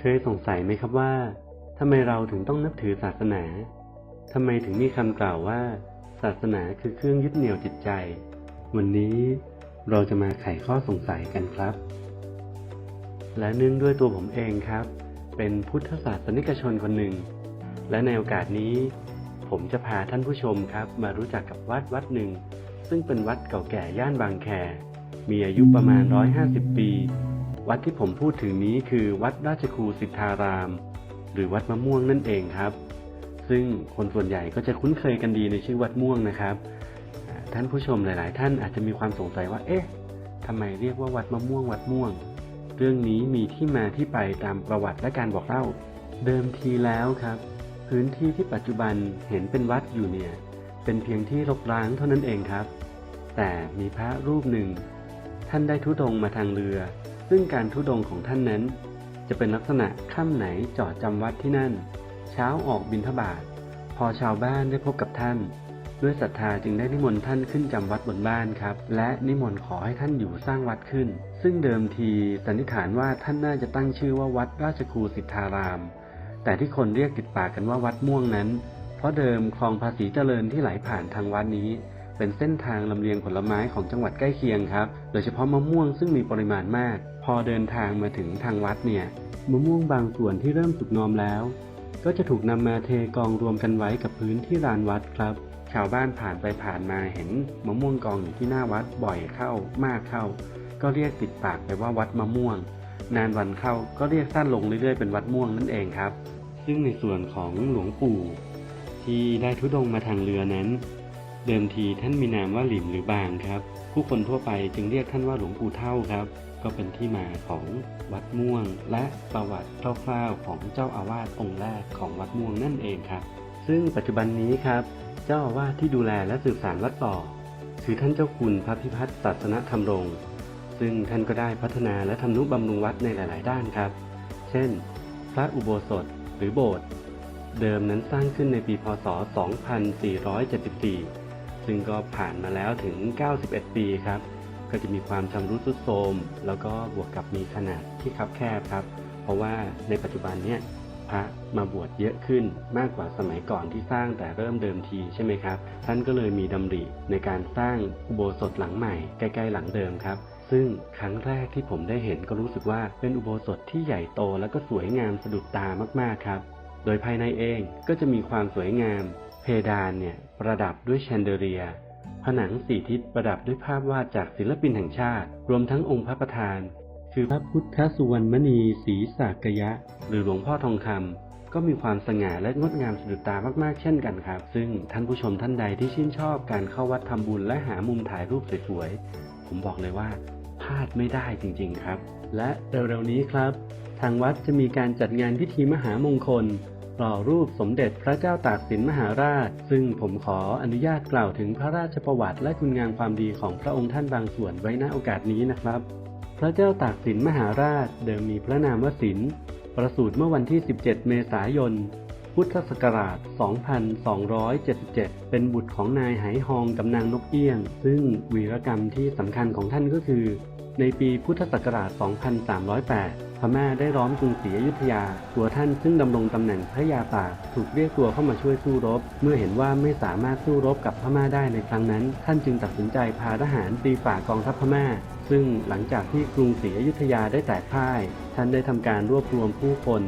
เคยสงสัยไหมครับว่าทำไมเราถึงต้องนับถือศาสนาทำไมถึงมีคำกล่าวว่า ศาสนาคือเครื่องยึดเหนี่ยวจิตใจ วันนี้เราจะมาไขข้อสงสัยกันครับ และเนื่องด้วยตัวผมเองครับ เป็นพุทธศาสนิกชนคนหนึ่ง และในโอกาสนี้ ผมจะพาท่านผู้ชมครับ มารู้จักกับวัดวัดหนึ่ง ซึ่งเป็นวัดเก่าแก่ย่านบางแค มีอายุประมาณ 150 ปี วัดที่ผมพูดถึงนี้คือวัดราชครูสิทธาราม หรือวัดมะม่วงนั่นเองครับ ซึ่งคนส่วนใหญ่ก็จะคุ้นเคยกันดีในชื่อวัดม่วงนะครับ ท่านผู้ชมหลาย ๆ ท่านอาจจะมีความสงสัยว่า เอ๊ะทำไมเรียกว่าวัดมะม่วงวัดม่วง เรื่องนี้มีที่มาที่ไปตามประวัติและการบอกเล่า เดิมทีแล้วครับ พื้นที่ที่ปัจจุบันเห็นเป็นวัดอยู่เนี่ย เป็นเพียงที่รกร้างเท่านั้นเองครับ แต่มีพระรูปหนึ่ง ท่านได้ทุดงมาทางเรือ ซึ่งการทุดงของท่านนั้น จะเป็นลักษณะค่ำไหนจอดจำวัดที่นั่น เช้าออกบิณฑบาตพอชาวบ้านได้พบกับท่าน ด้วยศรัทธาจึงได้นิมนต์ท่านขึ้นจำวัดบนบ้านครับ และนิมนต์ขอให้ท่านอยู่สร้างวัดขึ้น ซึ่งเดิมทีสันนิษฐานว่าท่านน่าจะตั้งชื่อว่าวัดราชครูสิทธาราม แต่ที่คนเรียกติดปากกันว่าวัดม่วงนั้น เพราะเดิมคลองภาษีเจริญที่ไหลผ่านทางวัดนี้เป็นเส้นทางลำเลียงผลไม้ของจังหวัดใกล้เคียงครับ โดยเฉพาะมะม่วงซึ่งมีปริมาณมาก พอเดินทางมาถึงทางวัดเนี่ยมะม่วงบางส่วนที่เริ่มสุกงอมแล้ว ก็จะถูกนำมาเทกองรวมกันไว้กับพื้นที่ลานวัดครับ ชาวบ้านผ่านไปผ่านมาเห็นมะม่วงกองอยู่ที่หน้าวัดบ่อยเข้ามากเข้า ก็เรียกติดปากไปว่าวัดมะม่วง นานวันเข้าก็เรียกสั้นลงเรื่อยๆเป็นวัดม่วงนั่นเองครับ ซึ่งในส่วนของหลวงปู่ ที่ได้ทุดงมาทางเรือนั้น เดิมทีท่านมีนามว่าหลิมหรือบางครับ ผู้คนทั่วไปจึงเรียกท่านว่าหลวงปู่เท่าครับ ก็เป็นที่มาของวัดม่วง และประวัติคร่าวๆของเจ้าอาวาสองค์แรกของวัดม่วงนั่นเองครับ ซึ่งปัจจุบันนี้ครับ เจ้าอาวาสที่ดูแลและสืบสานวัดต่อ คือท่านเจ้าคุณพระพิพัฒน์ศาสนธรรมรงค์ซึ่งท่านก็ได้พัฒนาและทำนุบำรุงวัดในหลาย ๆ ด้านครับ เช่น พระอุโบสถหรือโบสถ์เดิมนั้นสร้างขึ้นในปีพศ 2474 ซึ่งก็ผ่านมาแล้วถึง 91 ปีครับ ก็จะมีความชำรุดทรุดโทรมแล้วก็บวกกับมีขนาดที่คับแคบครับ เพราะว่าในปัจจุบันเนี่ยพระมาบวชเยอะขึ้นมากกว่าสมัยก่อนที่สร้างแต่เริ่มเดิมทีใช่ไหมครับ ท่านก็เลยมีดำริในการสร้างอุโบสถหลังใหม่ใกล้ๆหลังเดิมครับ ซึ่งครั้งแรกที่ผมได้เห็นก็รู้สึกว่าเป็นอุโบสถที่ใหญ่โตและก็สวยงามสะดุดตามากๆครับ โดยภายในเองก็จะมีความสวยงาม เพดานเนี่ยประดับด้วยแชนเดอเรีย ผนังสี่ทิศประดับด้วยภาพวาดจากศิลปินแห่งชาติ รวมทั้งองค์พระประธาน คือพระพุทธสุวรรณมณีศรีสากยะ หรือหลวงพ่อทองคำก็มีความสง่าและงดงามสะดุดตามากๆ เช่นกันครับ ซึ่งท่านผู้ชมท่านใดที่ชื่นชอบการเข้าวัดทำบุญและหามุมถ่ายรูปสวยๆ ผมบอกเลยว่าพลาดไม่ได้จริงๆครับ และเร็วๆนี้ครับ ทางวัดจะมีการจัดงานพิธีมหามงคล หล่อรูปสมเด็จพระเจ้าตากสินมหาราช ซึ่งผมขออนุญาตกล่าวถึงพระราชประวัติและคุณงามความดีของพระองค์ท่านบางส่วนไว้ณโอกาสนี้นะครับ พระเจ้าตากสินมหาราช เดิมมีพระนามวสินประสูติเมื่อวันที่ 17 เมษายน พุทธศักราช 2277 เป็นบุตรของนายไหหองกับนางนกเอี้ยง ซึ่งวีรกรรมที่สำคัญของท่านก็คือ ในปีพุทธศักราช 2308 พม่าได้ล้อมกรุงศรีอยุธยา ตัวท่านซึ่งดำรงตำแหน่งพระยาตากถูกเรียกตัวเข้ามาช่วยสู้รบ เมื่อเห็นว่าไม่สามารถสู้รบกับพม่าได้ในครั้งนั้น ท่านจึงตัดสินใจพาทหารตีฝ่ากองทัพพม่า ซึ่งหลังจากที่กรุงศรีอยุธยาได้แตกพ่าย ท่านได้ทำการรวบรวมผู้คน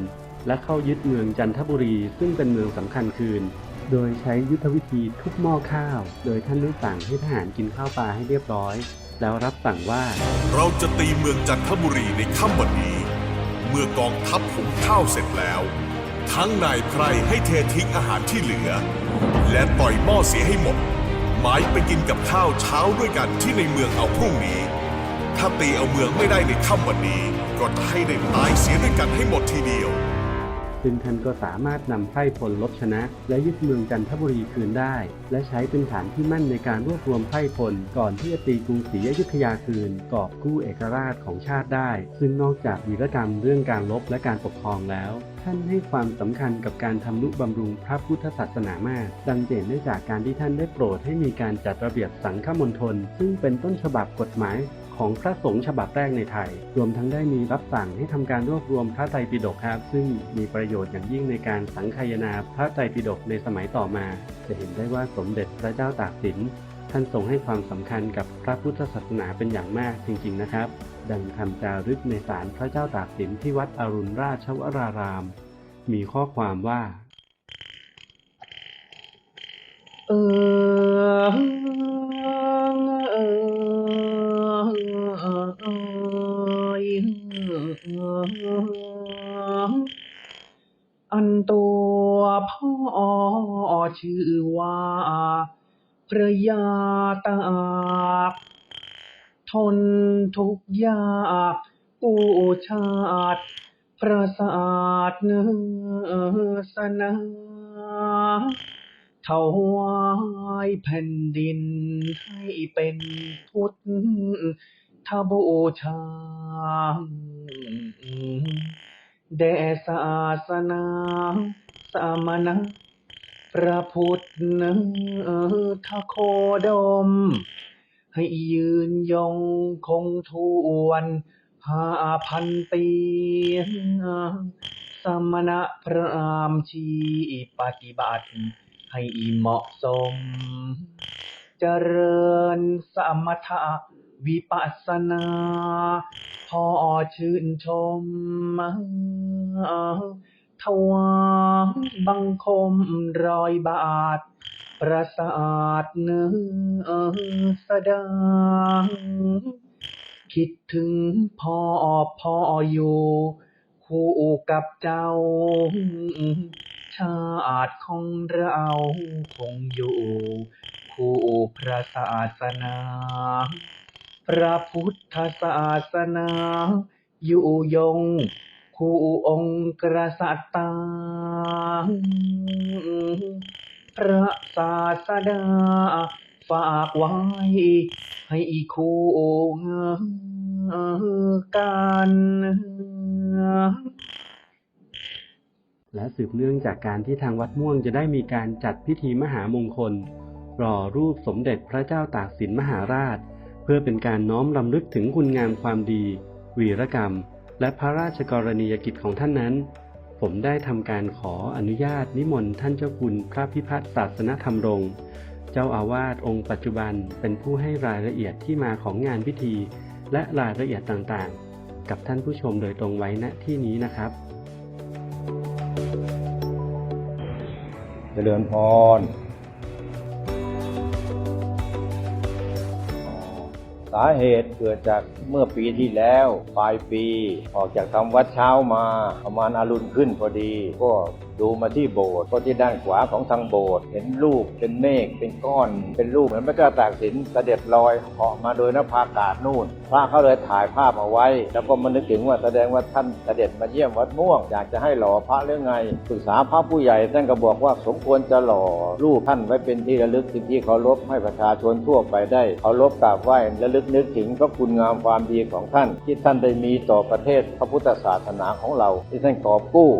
และเข้ายึดเมืองจันทบุรี ซึ่งเป็นเมืองสำคัญคืน โดยใช้ยุทธวิธีทุบหม้อข้าว โดยท่านได้สั่งให้ทหารกินข้าวปลาให้เรียบร้อย แล้วรับสั่งว่า เราจะตีเมืองจันทบุรีในค่ำวันนี้ เมื่อกองทัพหุงข้าวเสร็จแล้ว ทั้งนายไพรให้เททิ้งอาหารที่เหลือ และต่อยหม้อเสียให้หมด หมายไปกินกับข้าวเช้าด้วยกันที่ในเมืองเอาพรุ่งนี้ ถ้าตีเอาเมืองไม่ได้ในค่ำวันนี้ ก็จะให้ได้ตายเสียด้วยกันให้หมดทีเดียว ซึ่งท่านก็สามารถนำไพร่พลลบชนะ และยึดเมืองจันทบุรีคืนได้ และใช้เป็นฐานที่มั่นในการรวบรวมไพร่พล ก่อนที่จะตีกรุงศรีอยุธยาคืนกอบกู้เอกราชของชาติได้ ซึ่งนอกจากวีรกรรมเรื่องการลบและการปกครองแล้วท่านให้ความสำคัญกับการทำนุบำรุงพระพุทธศาสนามาก ดังเด่นได้จากการที่ท่านได้โปรดให้มีการจัดระเบียบสังฆมณฑลซึ่งเป็นต้นฉบับกฎหมาย ของพระสงฆ์ฉบับแรกในไทย รวมทั้งได้มีรับสั่งให้ทำการรวบรวมพระไตรปิฎกครับ ซึ่งมีประโยชน์อย่างยิ่งในการสังคายนาพระไตรปิฎกในสมัยต่อมา จะเห็นได้ว่าสมเด็จพระเจ้าตากสินท่านทรงให้ความสำคัญกับพระพุทธศาสนาเป็นอย่างมากจริงๆนะครับ ดังคำจารึกในศาลพระเจ้าตากสินที่วัดอรุณราชวราราม มีข้อความว่า เออ ระยาตากทนทุกยากกู้ชาติประสาทเนื้อสนาถวายแผ่นดินให้เป็นพุทธบูชาแด่ศาสนาสามณะ พระพุทธทโคดม ให้ยืนยงคงทวนห้าพันปีสมณะพระอามชีปฏิบัติ ให้เหมาะสม เจริญสมถะวิปัสสนาพอชื่นชม ถวายบังคมรอยบาท ประสาทเนื้อสดางคิดถึงพ่อพ่ออยู่ คู่กับเจ้า ชาติของเราคงอยู่ คู่พระศาสนา พระพุทธศาสนา อยู่ยง คู่องค์กษัตริย์ตางพระศาสดา ฝากไว้ ให้คู่กันและสืบเนื่องจากการที่ทางวัดม่วงจะได้มีการจัดพิธีมหามงคลรอรูปสมเด็จพระเจ้าตากสินมหาราช เพื่อเป็นการน้อมรำลึกถึงคุณงามความดี วีรกรรม และพระราชกรณียกิจของท่านนั้น ผมได้ทำการขออนุญาตนิมนต์ท่านเจ้าคุณพระพิพัฒน์ศาสนธรรมรงค์เจ้าอาวาสองค์ปัจจุบันเป็นผู้ให้รายละเอียดที่มาของงานพิธี และรายละเอียดต่างๆ กับท่านผู้ชมโดยตรงไว้ณที่นี้นะครับเจริญพร สาเหตุเกิดจากเมื่อปีที่แล้วปลายปีออกจากทำวัดเช้ามาประมาณอารุณขึ้นพอดี ก็ดูมาที่โบสถ์ก็ที่ด้านขวาของทางโบสถ์เห็นรูปเป็นเมฆเป็นก้อน เป็นรูปเหมือนพระเจ้าตากสินเสด็จลอยเหาะมาโดยนภาอากาศนู่นพระเขาเลยถ่ายภาพเอาไว้ แล้วก็มานึกถึงว่าแสดงว่าท่านเสด็จมาเยี่ยมวัดม่วง อยากจะให้หล่อพระหรือไงปรึกษาพระผู้ใหญ่ท่านก็บอกว่าสมควรจะหล่อรูปท่านไว้เป็นที่ระลึกที่เคารพให้ประชาชนทั่วไปได้เคารพกราบไหว้และลึกนึกถึงพระคุณงามความดีของท่าน ที่ท่านได้มีต่อประเทศพระพุทธศาสนาของเรา ที่ท่านกอบกู้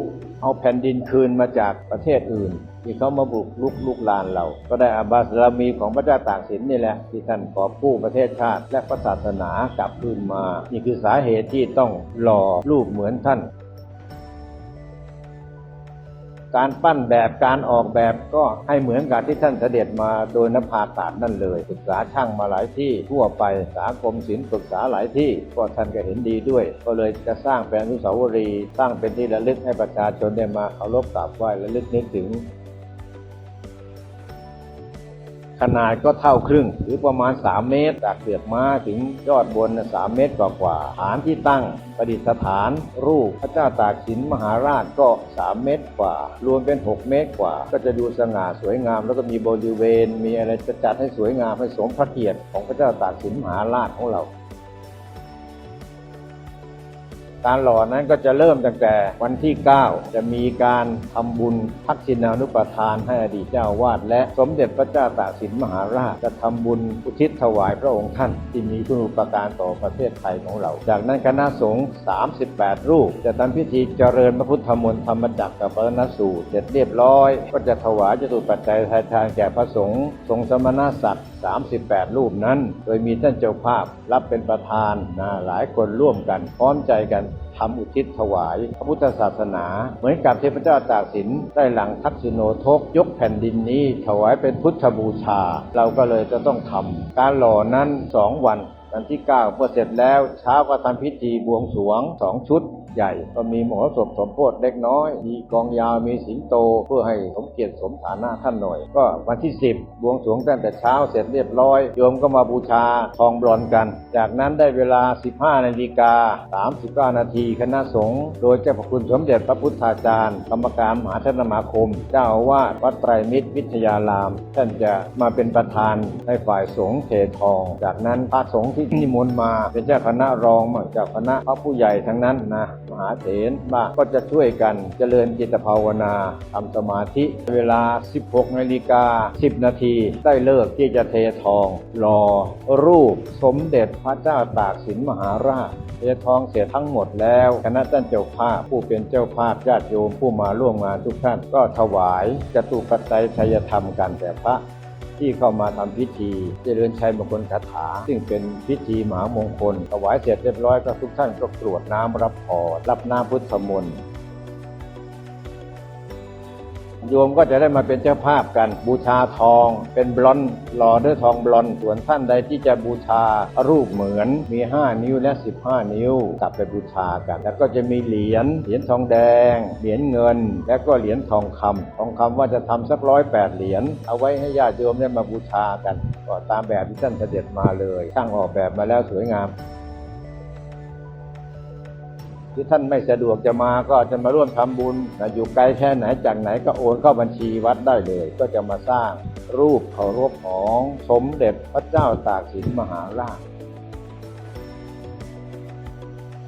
เอาแผ่นดินคืนมาจากประเทศอื่น ที่เขามาบุกลุกลุกลานเรา ก็ได้อาบาสรามีของพระเจ้าตากสินนี่แหละที่ท่านกอบกู้ประเทศชาติ และพระศาสนากลับคืนมา นี่คือสาเหตุที่ต้องหล่อรูปเหมือนท่าน การปั้นแบบการออกแบบก็ให้เหมือนกับที่ท่านเสด็จมาโดยนภาอาตาศนั่นเลย ศึกษาช่างมาหลายที่ทั่วไปสากรมศิลป์ศึกษาหลายที่ก็ท่านก็เห็นดีด้วย ก็เลยจะสร้างเป็นอนุสาวรีย์สร้างเป็นที่ระลึกให้ประชาชนได้มาเคารพกราบไหว้และลึกนึกถึง ขนาดก็เท่าครึ่ง หรือประมาณ 3 เมตร จากเปลือกม้าถึงยอดบน 3 เมตรกว่าๆฐานที่ตั้งประดิษฐาน รูปพระเจ้าตากสินมหาราชก็ 3 เมตรกว่า รวมเป็น 6 เมตรกว่า ก็จะดูสง่าสวยงาม แล้วก็มีบริเวณ มีอะไรจะจัดให้สวยงามให้สมพระเกียรติของพระเจ้าตากสินมหาราชของเรา การหล่อนั้นก็จะเริ่มตั้งแต่วันที่ 9 จะมีการทำบุญทักษิณานุปทานให้อดีตเจ้าวาดและสมเด็จพระเจ้าตากสินมหาราชจะทำบุญอุทิศถวายพระองค์ท่าน ที่มีคุณูปการต่อประเทศไทยของเรา จากนั้นคณะสงฆ์38 รูป จะทำพิธีเจริญพระพุทธมนต์ธรรมจักรกับพระนสูตรเสร็จเรียบร้อย ก็จะถวายจตุปัจจัยทายทานแก่พระสงฆ์ทรงสมณศักดิ์ 38 รูปนั้น โดยมีท่านเจ้าภาพรับเป็นประธานนะหลายคนร่วมกัน พร้อมใจกันทำอุทิศถวาย พระพุทธศาสนา เหมือนกับเทพเจ้าตากสินได้หลังทักษิโนทกยกแผ่นดินนี้ ถวายเป็นพุทธบูชา เราก็เลยจะต้องทำการหล่อนั้นสองวันวันที่ 9 เมื่อเสร็จแล้วเช้าก็ทำพิธีบวงสรวงสองชุด ใหญ่ ก็มีมโหสถสมโพธิเล็กน้อย มีกองยาวมีสิงโตเพื่อให้สมเกียรติสมฐานะท่านหน่อย ก็วันที่ 10บวงสรวงตั้งแต่เช้าเสร็จเรียบร้อยโยมก็มาบูชาทองบรอนกัน จากนั้นได้เวลา 15นาฬิกา39นาทีคณะสงฆ์โดยเจ้าพระคุณสมเด็จพระพุทธาจารย์ กรรมการมหาธนมาคม เจ้าอาวาสวัดไตรมิตรวิทยาราม ท่านจะมาเป็นประธานในฝ่ายสงฆ์เททอง จากนั้นพระสงฆ์ที่นิมนต์มาเป็นเจ้าคณะรองมั่งเจ้าคณะพระผู้ใหญ่ทั้งนั้นนะมหาเถรบ้างก็จะช่วยกันเจริญจิตภาวนาทำสมาธิเวลา 16นาฬิกา 10 นาทีได้เลิกที่จะเททองรอรูปสมเด็จพระเจ้าตากสินมหาราชเททองเสร็จทั้งหมดแล้วคณะท่านเจ้าภาพผู้เป็นเจ้าภาพญาติโยมผู้มาร่วมงานทุกท่านก็ถวายจตุปัจจัยชัยธรรมกันแต่พระ ที่เข้ามาทำพิธีเจริญชัยมงคลคาถา ซึ่งเป็นพิธีมหามงคลถวายเสร็จเรียบร้อยก็ทุกท่านก็กรวดน้ำรับพรรับน้ำพุทธมนต์ โยมก็จะได้มาเป็นเจ้าภาพกัน บูชาทอง เป็นบลอนหล่อด้วยทองบลอนส่วนท่านใดที่จะบูชารูปเหมือนมี 5 นิ้วและ 15 นิ้วกลับไปบูชากัน แล้วก็จะมีเหรียญเหรียญทองแดง เหรียญเงิน และก็เหรียญทองคำทองคำว่าจะทำสักร้อยแปดเหรียญเอาไว้ให้ญาติโยมได้มาบูชากัน ก็ตามแบบที่ท่านเสด็จมาเลยช่างออกแบบมาแล้วสวยงาม ที่ท่านไม่สะดวกจะมาก็จะมาร่วมทำบุญนะอยู่ไกลแค่ไหนจากไหนก็โอนเข้าบัญชีวัดได้เลย ก็จะมาสร้างรูปเคารพของสมเด็จพระเจ้าตากสินมหาราช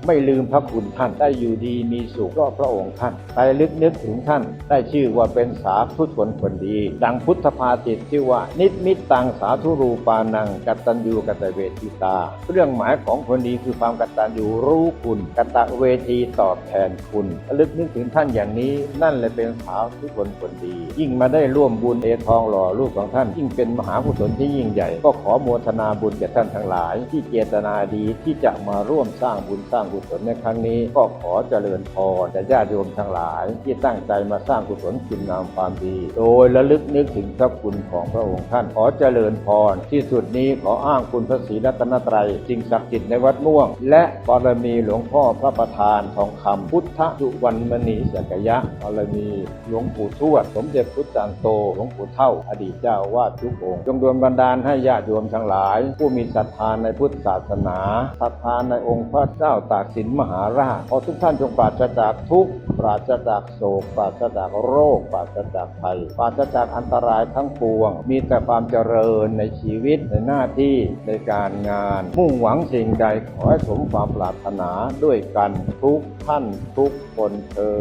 ไม่ลืมพระคุณท่านได้อยู่ดีมีสุขก็พระองค์ท่านไปลึกนึกถึงท่าน ได้ชื่อว่าเป็นสาธุชนคนดี ดังพุทธภาษิตที่ว่า นิมิตตังสาธุรูปานังกตัญญูกตเวทิตา เรื่องหมายของคนดีคือความกตัญญูรู้คุณกตเวทีตอบแทนคุณลึกนึกถึงท่านอย่างนี้ นั่นเลยเป็นสาธุชนคนดี ยิ่งมาได้ร่วมบุญเอทองหล่อรูปของท่าน ยิ่งเป็นมหากุศลที่ยิ่งใหญ่ ก็ขอโมทนาบุญแก่ท่านทั้งหลาย ที่เจตนาดีที่จะมาร่วมสร้างบุญสร้างกุศลในครั้งนี้ ก็ขอเจริญพรแก่ญาติโยมทั้งหลาย ที่ตั้งใจมาสร้างกุศลคุณงามความดี โดยระลึกนึกถึงพระคุณของพระองค์ท่านขอเจริญพรที่สุดนี้ขออ้างคุณพระศรีรัตนตรัยสิ่งศักดิ์สิทธิ์ในวัดม่วง และบารมีหลวงพ่อพระประธานทองคำพุทธสุวรรณมณีสักยะบารมีหลวงปู่ทวด สมเด็จพุทธจารย์โตหลวงปู่เท่า อดีตเจ้าวาดทุกองค์จงดลบันดาลให้ญาติโยมทั้งหลาย ผู้มีศรัทธาในพุทธศาสนาศรัทธาในองค์พระเจ้าตาากสินมหาราชขอทุกท่านจงปราศจากทุกข์ปราศจากโศก ปราศจากโรค ปราศจากภัย ปราศจากอันตรายทั้งปวง มีแต่ความเจริญในชีวิตในหน้าที่ในการงาน มุ่งหวังสิ่งใดขอให้สมความปรารถนาด้วยกันทุกท่านทุกคนเทิ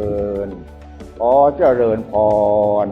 นขอเจริญพร